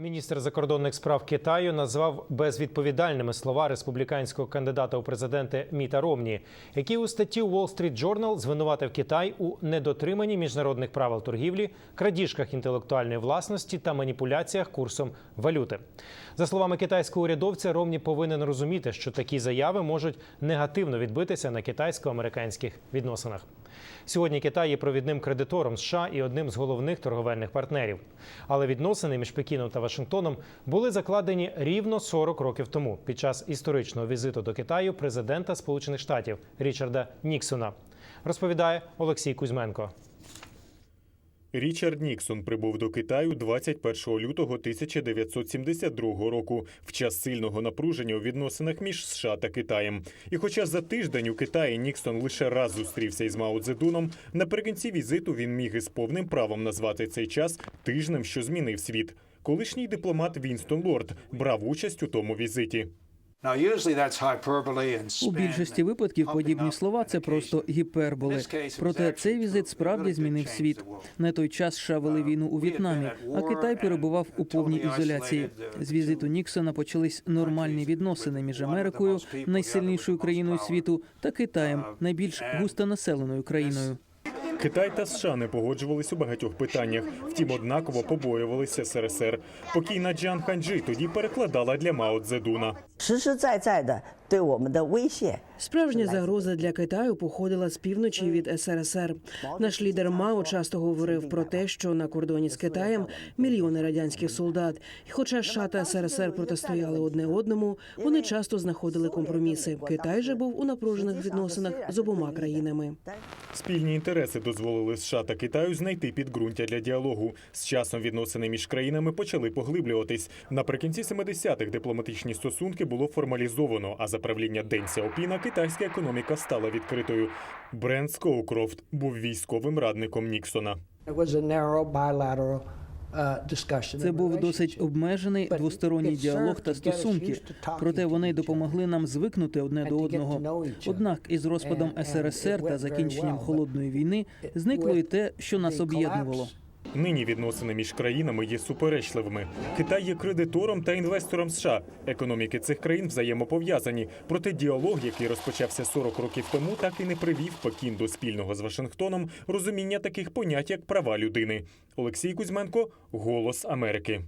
Міністр закордонних справ Китаю назвав безвідповідальними слова республіканського кандидата у президенти Міта Ромні, який у статті Wall Street Journal звинуватив Китай у недотриманні міжнародних правил торгівлі, крадіжках інтелектуальної власності та маніпуляціях курсом валюти. За словами китайського урядовця, Ромні повинен розуміти, що такі заяви можуть негативно відбитися на китайсько-американських відносинах. Сьогодні Китай є провідним кредитором США і одним з головних торговельних партнерів. Але відносини між Пекіном та Вашингтоном були закладені рівно 40 років тому під час історичного візиту до Китаю президента Сполучених Штатів Річарда Ніксона. Розповідає Олексій Кузьменко. Річард Ніксон прибув до Китаю 21 лютого 1972 року в час сильного напруження у відносинах між США та Китаєм. І хоча за тиждень у Китаї Ніксон лише раз зустрівся із Мао Цзедуном, наприкінці візиту він міг із повним правом назвати цей час тижнем, що змінив світ. Колишній дипломат Вінстон Лорд брав участь у тому візиті. У більшості випадків подібні слова це просто гіперболи. Проте цей візит справді змінив світ. На той час США вели війну у В'єтнамі, а Китай перебував у повній ізоляції. З візиту Ніксона почались нормальні відносини між Америкою, найсильнішою країною світу, та Китаєм, найбільш густонаселеною країною. Китай та США не погоджувались у багатьох питаннях, втім однаково побоювалися СРСР. Покійна Джан Ханджи тоді перекладала для Мао Цзедуна. 实实在在的对我们的威胁。 Справжня загроза для Китаю походила з півночі від СРСР. Наш лідер Мао часто говорив про те, що на кордоні з Китаєм мільйони радянських солдат. І хоча США та СРСР протистояли одне одному, вони часто знаходили компроміси. Китай же був у напружених відносинах з обома країнами. Спільні інтереси дозволили США та Китаю знайти підґрунтя для діалогу. З часом відносини між країнами почали поглиблюватись. Наприкінці 70-х дипломатичні стосунки було формалізовано. А за правління Ден Сяопіна китайська економіка стала відкритою. Брент Скоукрофт був військовим радником Ніксона. Uh. Це був досить обмежений двосторонній діалог та стосунки. Проте вони допомогли нам звикнути одне до одного. Однак із розпадом СРСР та закінченням холодної війни зникло і те, що нас об'єднувало. Нині відносини між країнами є суперечливими. Китай є кредитором та інвестором США. Економіки цих країн взаємопов'язані. Проте діалог, який розпочався 40 років тому, так і не привів Пекін до спільного з Вашингтоном розуміння таких понять, як права людини. Олексій Кузьменко, Голос Америки.